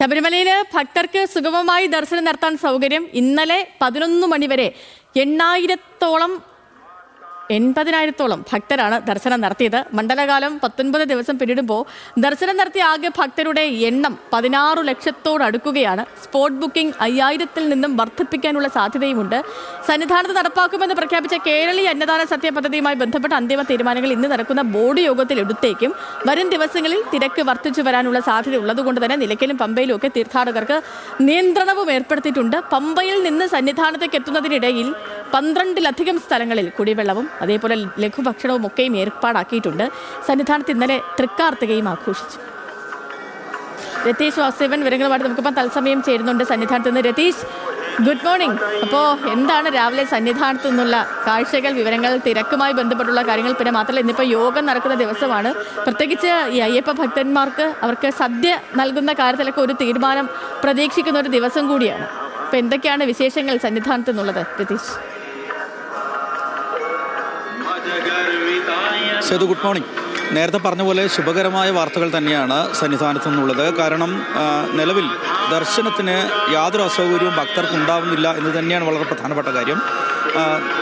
ശബരിമലയിൽ ഭക്തർക്ക് സുഗമമായി ദർശനം നടത്താൻ സൗകര്യം ഇന്നലെ പതിനൊന്ന് മണിവരെ എണ്ണായിരത്തോളം എൺപതിനായിരത്തോളം ഭക്തരാണ് ദർശനം നടത്തിയത്. മണ്ഡലകാലം പത്തൊൻപത് ദിവസം പിന്നിടുമ്പോൾ ദർശനം നടത്തിയ ആകെ ഭക്തരുടെ എണ്ണം പതിനാറ് ലക്ഷത്തോടടുക്കുകയാണ് സ്പോട്ട് ബുക്കിംഗ് അയ്യായിരത്തിൽ നിന്നും വർദ്ധിപ്പിക്കാനുള്ള സാധ്യതയുമുണ്ട്. സന്നിധാനത്ത് നടപ്പാക്കുമെന്ന് പ്രഖ്യാപിച്ച കേരളീയ അന്നദാന സത്യ പദ്ധതിയുമായി ബന്ധപ്പെട്ട അന്തിമ തീരുമാനങ്ങൾ ഇന്ന് നടക്കുന്ന ബോർഡ് യോഗത്തിൽ എടുത്തേക്കും. വരും ദിവസങ്ങളിൽ തിരക്ക് വർദ്ധിച്ചു വരാനുള്ള സാധ്യത ഉള്ളതുകൊണ്ട് തന്നെ നിലയ്ക്കലും പമ്പയിലും ഒക്കെ തീർത്ഥാടകർക്ക് നിയന്ത്രണവും ഏർപ്പെടുത്തിയിട്ടുണ്ട്. പമ്പയിൽ നിന്ന് സന്നിധാനത്തേക്ക് എത്തുന്നതിനിടയിൽ പന്ത്രണ്ടിലധികം സ്ഥലങ്ങളിൽ കുടിവെള്ളവും അതേപോലെ ലഘുഭക്ഷണവും ഒക്കെയും ഏർപ്പാടാക്കിയിട്ടുണ്ട്. സന്നിധാനത്ത് ഇന്നലെ തൃക്കാർത്തികയും ആഘോഷിച്ചു. രതീഷ് വാസുദേവൻ വിവരങ്ങളുമായിട്ട് നമുക്കിപ്പം തത്സമയം ചേരുന്നുണ്ട് സന്നിധാനത്ത് നിന്ന്. രതീഷ് ഗുഡ് മോർണിംഗ് അപ്പോൾ എന്താണ് രാവിലെ സന്നിധാനത്ത് നിന്നുള്ള കാഴ്ചകൾ വിവരങ്ങൾ? തിരക്കുമായി ബന്ധപ്പെട്ടുള്ള കാര്യങ്ങൾ പിന്നെ മാത്രമല്ല ഇന്നിപ്പോൾ യോഗം നടക്കുന്ന ദിവസമാണ്. പ്രത്യേകിച്ച് ഈ അയ്യപ്പ ഭക്തന്മാർക്ക് അവർക്ക് സദ്യ നൽകുന്ന കാര്യത്തിലൊക്കെ ഒരു തീരുമാനം പ്രതീക്ഷിക്കുന്ന ഒരു ദിവസം കൂടിയാണ്. അപ്പോൾ എന്തൊക്കെയാണ് വിശേഷങ്ങൾ സന്നിധാനത്ത് നിന്നുള്ളത് രതീഷ്? Sethu good morning. നേരത്തെ പറഞ്ഞ പോലെ ശുഭകരമായ വാർത്തകൾ തന്നെയാണ് സന്നിധാനത്തു നിന്നുള്ളത്. കാരണം നിലവിൽ ദർശനത്തിന് യാതൊരു അസൗകര്യവും ഭക്തർക്ക് ഉണ്ടാവുന്നില്ല എന്ന് തന്നെയാണ് വളരെ പ്രധാനപ്പെട്ട കാര്യം.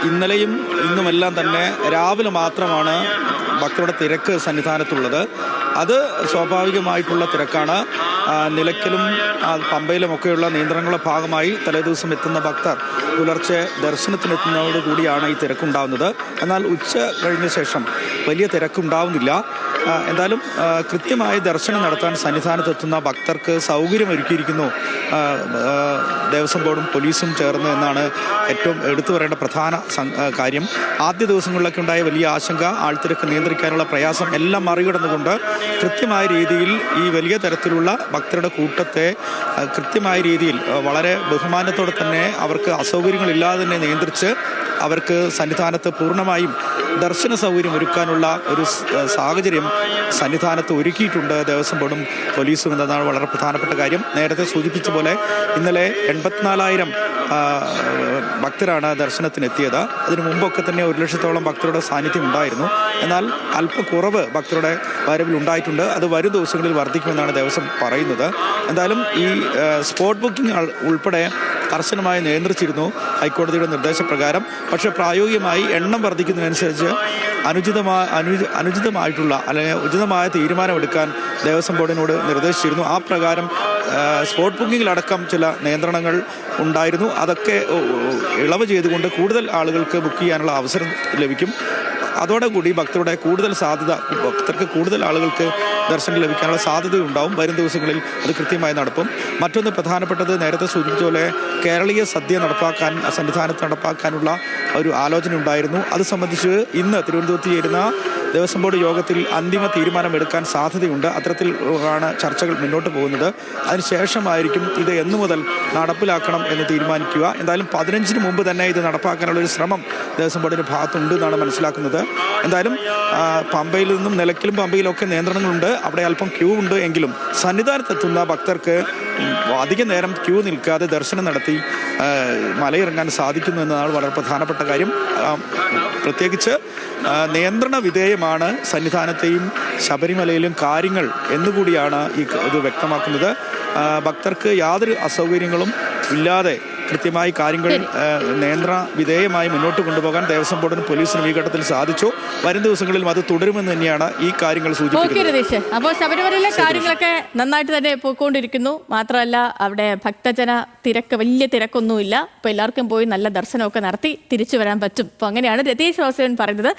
ഇന്നലെയും ഇന്നുമെല്ലാം തന്നെ രാവിലെ മാത്രമാണ് ഭക്തരുടെ തിരക്ക് സന്നിധാനത്തുള്ളത്. അത് സ്വാഭാവികമായിട്ടുള്ള തിരക്കാണ്. നിലയ്ക്കലും പമ്പയിലുമൊക്കെയുള്ള നിയന്ത്രണങ്ങളുടെ ഭാഗമായി തലേദിവസം എത്തുന്ന ഭക്തർ പുലർച്ചെ ദർശനത്തിനെത്തുന്നതോടു കൂടിയാണ് ഈ തിരക്കുണ്ടാവുന്നത്. എന്നാൽ ഉച്ച കഴിഞ്ഞ ശേഷം വലിയ തിരക്കുണ്ടാവുന്നില്ല. എന്തായാലും കൃത്യമായ ദർശനം നടത്താൻ സന്നിധാനത്തെത്തുന്ന ഭക്തർക്ക് സൗകര്യമൊരുക്കിയിരിക്കുന്നു. ദേവസ്വം ബോർഡും പോലീസും ചേർന്ന് എന്നാണ് ഏറ്റവും എടുത്തു പറയേണ്ട പ്രധാന കാര്യം. ആദ്യ ദിവസങ്ങളിലൊക്കെ ഉണ്ടായ വലിയ ആശങ്ക ആൾത്തിരക്ക് നിയന്ത്രിക്കാനുള്ള പ്രയാസം എല്ലാം മറികടന്നുകൊണ്ട് കൃത്യമായ രീതിയിൽ ഈ വലിയ തരത്തിലുള്ള ഭക്തരുടെ കൂട്ടത്തെ കൃത്യമായ രീതിയിൽ വളരെ ബഹുമാനത്തോടെ തന്നെ അവർക്ക് അസൗകര്യങ്ങളില്ലാതെ തന്നെ നിയന്ത്രിച്ച് അവർക്ക് സന്നിധാനത്ത് പൂർണമായും ദർശന സൗകര്യം ഒരുക്കാനുള്ള ഒരു സാഹചര്യം സന്നിധാനത്ത് ഒരുക്കിയിട്ടുണ്ട് ദേവസ്വം ബോർഡും പോലീസും എന്നതാണ് വളരെ പ്രധാനപ്പെട്ട കാര്യം. നേരത്തെ സൂചിപ്പിച്ച പോലെ ഇന്നലെ എൺപത്തിനാലായിരം ഭക്തരാണ് ദർശനത്തിനെത്തിയത്. അതിനു മുമ്പൊക്കെ തന്നെ ഒരു ലക്ഷത്തോളം ഭക്തരുടെ സാന്നിധ്യം ഉണ്ടായിരുന്നു. എന്നാൽ അല്പം കുറവ് ഭക്തരുടെ വരവിൽ ഉണ്ടായിട്ടുണ്ട്. അത് വരും ദിവസങ്ങളിൽ വർദ്ധിക്കുമെന്നാണ് ദേവസ്വം പറയുന്നത്. എന്തായാലും ഈ സ്പോട്ട് ബുക്കിംഗ് ഉൾപ്പെടെ കർശനമായി നിയന്ത്രിച്ചിരുന്നു ഹൈക്കോടതിയുടെ നിർദ്ദേശപ്രകാരം. പക്ഷേ പ്രായോഗികമായി എണ്ണം വർദ്ധിക്കുന്നതിനനുസരിച്ച് അനുചിതമായ അനു അനുചിതമായിട്ടുള്ള അല്ലെങ്കിൽ ഉചിതമായ തീരുമാനമെടുക്കാൻ ദേവസ്വം ബോർഡിനോട് നിർദ്ദേശിച്ചിരുന്നു. ആ പ്രകാരം സ്പോട്ട് ബുക്കിങ്ങിലടക്കം ചില നിയന്ത്രണങ്ങൾ ഉണ്ടായിരുന്നു. അതൊക്കെ ഇളവ് ചെയ്തുകൊണ്ട് കൂടുതൽ ആളുകൾക്ക് ബുക്ക് ചെയ്യാനുള്ള അവസരം ലഭിക്കും. അതോടുകൂടി ഭക്തരുടെ കൂടുതൽ സാധ്യത ഭക്തർക്ക് കൂടുതൽ ആളുകൾക്ക് ദർശനം ലഭിക്കാനുള്ള സാധ്യതയുണ്ടാവും. വരും ദിവസങ്ങളിൽ അത് കൃത്യമായി നടക്കും. മറ്റൊന്ന് പ്രധാനപ്പെട്ടത് നേരത്തെ സൂചിപ്പിച്ച പോലെ കേരളീയ സദ്യ നടപ്പാക്കാൻ സന്നിധാനത്ത് നടപ്പാക്കാനുള്ള ഒരു ആലോചന ഉണ്ടായിരുന്നു. അത് സംബന്ധിച്ച് ഇന്ന് തിരുവനന്തപുരത്ത് ചേരുന്ന ദേവസ്വം ബോർഡ് യോഗത്തിൽ അന്തിമ തീരുമാനമെടുക്കാൻ സാധ്യതയുണ്ട്. അത്തരത്തിൽ ആണ് ചർച്ചകൾ മുന്നോട്ട് പോകുന്നത്. അതിനുശേഷമായിരിക്കും ഇത് എന്നു മുതൽ നടപ്പിലാക്കണം എന്ന് തീരുമാനിക്കുക. എന്തായാലും പതിനഞ്ചിന് മുമ്പ് തന്നെ ഇത് നടപ്പാക്കാനുള്ള ഒരു ശ്രമം ദേവസ്വം ബോർഡിന്റെ ഭാഗത്തുണ്ട് എന്നാണ് മനസ്സിലാക്കുന്നത്. എന്തായാലും പമ്പയിൽ നിന്നും നിലയ്ക്കലും പമ്പയിലൊക്കെ നിയന്ത്രണങ്ങളുണ്ട്. അവിടെ അല്പം ക്യൂ ഉണ്ട് എങ്കിലും സന്നിധാനത്തെത്തുന്ന ഭക്തർക്ക് അധിക നേരം ക്യൂ നിൽക്കാതെ ദർശനം നടത്തി മലയിറങ്ങാൻ സാധിക്കുന്നു എന്നതാണ് വളരെ പ്രധാനപ്പെട്ട കാര്യം. പ്രത്യേകിച്ച് നിയന്ത്രണ വിധേയമാണ് സന്നിധാനത്തെയും ശബരിമലയിലും കാര്യങ്ങൾ എന്നുകൂടിയാണ് ഈ ഇത് വ്യക്തമാക്കുന്നത്. ഭക്തർക്ക് യാതൊരു അസൗകര്യങ്ങളും ഇല്ലാതെ കൃത്യമായി കാര്യങ്ങൾ ആ, നിയന്ത്രണ വിധേയമായി മുന്നോട്ട് കൊണ്ടുപോകാൻ ദേവസ്വം ബോർഡിനും പോലീസിനും ഈ ഘട്ടത്തിൽ സാധിച്ചു. വരും ദിവസങ്ങളിലും അത് തുടരുമെന്ന് തന്നെയാണ് ഈ കാര്യങ്ങൾ സൂചിപ്പിക്കുന്നത്. അപ്പോൾ ശബരിമലയിലെ കാര്യങ്ങളൊക്കെ നന്നായിട്ട് തന്നെ പോയിക്കൊണ്ടിരിക്കുന്നു. മാത്രമല്ല അവിടെ ഭക്തജന തിരക്ക് വലിയ തിരക്കൊന്നുമില്ല. അപ്പോൾ എല്ലാവർക്കും പോയി നല്ല ദർശനമൊക്കെ നടത്തി തിരിച്ചു വരാൻ പറ്റും. അപ്പോൾ അങ്ങനെയാണ് രതീഷ് വാസുദേവൻ പറയുന്നത്.